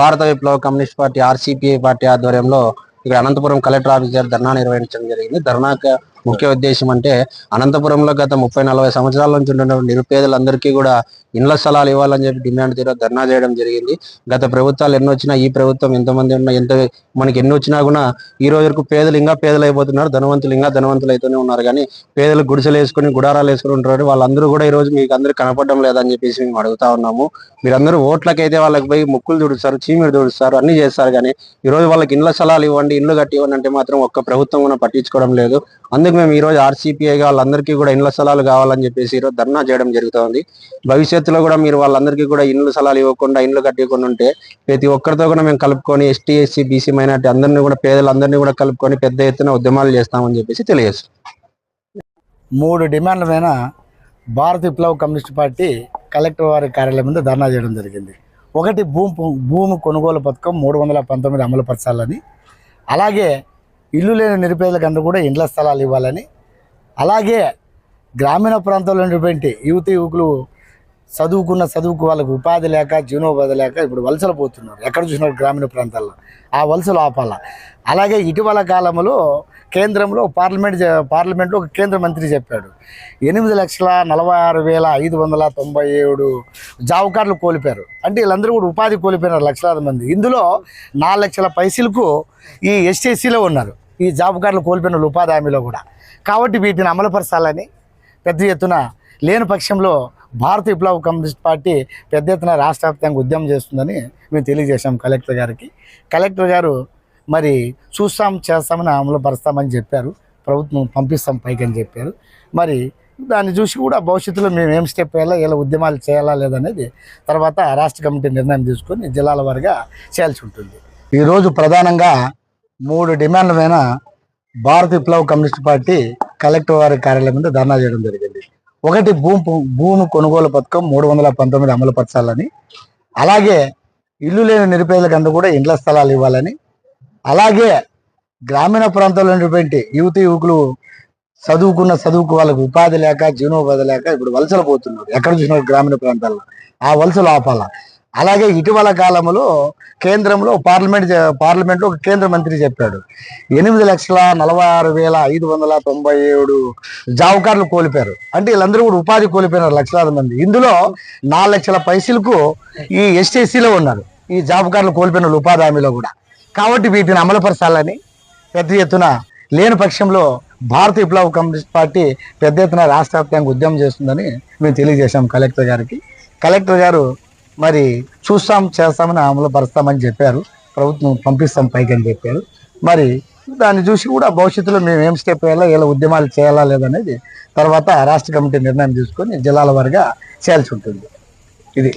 భారత విప్లవ communist party ఆర్సీపీఐ party ఆధ్వర్యంలో ఇక్కడ అనంతపురం కలెక్టర్ ఆఫీస్ దగ్గర ధర్నా నిర్వహించడం జరిగింది. ధర్నా ముఖ్య ఉద్దేశం అంటే అనంతపురంలో గత ముప్పై నలభై సంవత్సరాల నుంచి ఉన్న నిరుపేదలందరికీ కూడా ఇండ్ల స్థలాలు ఇవ్వాలని చెప్పి డిమాండ్ తీరు ధర్నా చేయడం జరిగింది. గత ప్రభుత్వాలు ఎన్ని వచ్చినా ఈ ప్రభుత్వం ఎంతమంది ఉన్నా ఎంత మనకి ఎన్ని వచ్చినా కూడా ఈ రోజు వరకు పేదలు ఇంకా పేదలు అయిపోతున్నారు ధనవంతులు ఇంకా ధనవంతులు అయితేనే ఉన్నారు. కానీ పేదలు గుడిసెలు వేసుకుని గుడారాలు వేసుకుని ఉంటారు. వాళ్ళందరూ కూడా ఈ రోజు మీకు అందరూ కనపడడం లేదని చెప్పేసి మేము అడుగుతా ఉన్నాము. మీరందరూ ఓట్లకైతే వాళ్ళకి పోయి ముక్కులు దుడుస్తారు చీమిడి దుడుస్తారు అన్ని చేస్తారు. కానీ ఈ రోజు వాళ్ళకి ఇండ్ల స్థలాలు ఇవ్వండి ఇండ్లు కట్టి ఇవ్వండి అంటే మాత్రం ఒక్క ప్రభుత్వం కూడా పట్టించుకోవడం లేదు. అందుకు మేము ఈ రోజు ఆర్సీపీఐ వాళ్ళందరికీ కూడా ఇండ్ల స్థలాలు కావాలని చెప్పేసి ఈ రోజు ధర్నా చేయడం జరుగుతోంది. భవిష్యత్తులో కూడా మీరు వాళ్ళందరికీ కూడా ఇండ్ల స్థలాలు ఇవ్వకుండా ఇండ్లు కట్టకుండా ఉంటే ప్రతి ఒక్కరితో కూడా మేము కలుపుకొని ఎస్టీ ఎస్సీ బీసీ మైనార్టీ అందరినీ కూడా పేదలందరినీ కూడా కలుపుకొని పెద్ద ఎత్తున ఉద్యమాలు చేస్తామని చెప్పేసి తెలియజేస్తాం మూడు డిమాండ్ల మీద భారత విప్లవ కమ్యూనిస్ట్ పార్టీ కలెక్టర్ వారి కార్యాలయం మీద ధర్నా చేయడం జరిగింది. ఒకటి భూమి భూమి కొనుగోలు పథకం మూడు వందల పంతొమ్మిది అమలు పరచాలని అలాగే ఇల్లు లేని నిరుపేదలకు కూడా ఇండ్ల స్థలాలు ఇవ్వాలని. అలాగే గ్రామీణ ప్రాంతంలో ఉన్నటువంటి యువతి యువకులు చదువుకున్న చదువుకు వాళ్ళకు ఉపాధి లేక జీవనోపాధి లేక ఇప్పుడు వలసలు పోతున్నారు. ఎక్కడ చూసినారు గ్రామీణ ప్రాంతాల్లో ఆ వలసలు ఆపాల. అలాగే ఇటీవల కాలంలో కేంద్రంలో పార్లమెంట్ పార్లమెంట్లో ఒక కేంద్ర మంత్రి చెప్పాడు. ఎనిమిది లక్షల నలభై ఆరు వేల ఐదు వందల తొంభై ఏడు జాబ్ కార్డులు కోల్పోయారు. అంటే వీళ్ళందరూ కూడా ఉపాధి కోల్పోయినారు లక్షలాది మంది. ఇందులో నాలుగు లక్షల పైసలకు ఈ ఎస్టీసీలో ఉన్నారు. ఈ జాబ్ కార్డులు కోల్పోయిన ఉపాధి హామీలో కూడా. కాబట్టి వీటిని అమలుపరచాలని పెద్ద ఎత్తున లేని పక్షంలో భారత విప్లవ కమ్యూనిస్ట్ పార్టీ పెద్ద ఎత్తున రాష్ట్ర వ్యాప్తంగా ఉద్యమం చేస్తుందని మేము తెలియజేశాం కలెక్టర్ గారికి. కలెక్టర్ గారు మరి చూస్తాం చేస్తామని అమలు పరుస్తామని చెప్పారు. ప్రభుత్వం పంపిస్తాం పైకి అని చెప్పారు. మరి దాన్ని చూసి కూడా భవిష్యత్తులో మేము ఏం స్టెప్ వేయాలా ఇలా ఉద్యమాలు చేయాలా లేదనేది తర్వాత రాష్ట్ర కమిటీ నిర్ణయం తీసుకొని జిల్లాల వారిగా చేయాల్సి ఉంటుంది. ఈరోజు ప్రధానంగా మూడు డిమాండ్ల మీద భారత విప్లవ కమ్యూనిస్ట్ పార్టీ కలెక్టర్ వారి కార్యాలయం మీద ధర్నా చేయడం జరిగింది. ఒకటి భూమి భూమి కొనుగోలు పథకం మూడు వందల పంతొమ్మిది అమలు పరచాలని అలాగే ఇల్లు లేని నిరుపేదలకు కూడా ఇండ్ల స్థలాలు ఇవ్వాలని అలాగే గ్రామీణ ప్రాంతాల్లో ఉన్నటువంటి యువతి యువకులు చదువుకున్న చదువుకు వాళ్ళకు ఉపాధి లేక జీవనోపాధి లేక ఇప్పుడు వలసలు పోతున్నారు. ఎక్కడ చూసినారు గ్రామీణ ప్రాంతాల్లో. ఆ వలసలు ఆపాల. అలాగే ఇటీవల కాలంలో కేంద్రంలో పార్లమెంట్ పార్లమెంట్లో ఒక కేంద్ర మంత్రి చెప్పాడు. ఎనిమిది లక్షల నలభై ఆరు వేల ఐదు వందల తొంభై ఏడు జాబ్ కార్డులు కోల్పోయారు. అంటే వీళ్ళందరూ కూడా ఉపాధి కోల్పోయినారు లక్షలాది మంది. ఇందులో నాలుగు లక్షల పైసలకు ఈ ఎస్టీసీలో ఉన్నారు. ఈ జాబ్ కార్డులు కోల్పోయిన ఉపాధి హామీలో కూడా. కాబట్టి వీటిని అమలుపరచాలని పెద్ద ఎత్తున లేని పక్షంలో భారత విప్లవ కమ్యూనిస్ట్ పార్టీ పెద్ద ఎత్తున రాష్ట్ర వ్యాప్తంగా ఉద్యమం చేస్తుందని మేము తెలియజేశాం కలెక్టర్ గారికి. కలెక్టర్ గారు మరి చూస్తాం చేస్తామని అమలు పరుస్తామని చెప్పారు. ప్రభుత్వం పంపిస్తాం పైకి అని చెప్పారు. మరి దాన్ని చూసి కూడా భవిష్యత్తులో మేము ఏం స్టెప్ వేయాలా ఇలా ఉద్యమాలు చేయాలా లేదనేది తర్వాత రాష్ట్ర కమిటీ నిర్ణయం తీసుకొని జిల్లాల వారిగా చేయాల్సి ఉంటుంది. ఇది.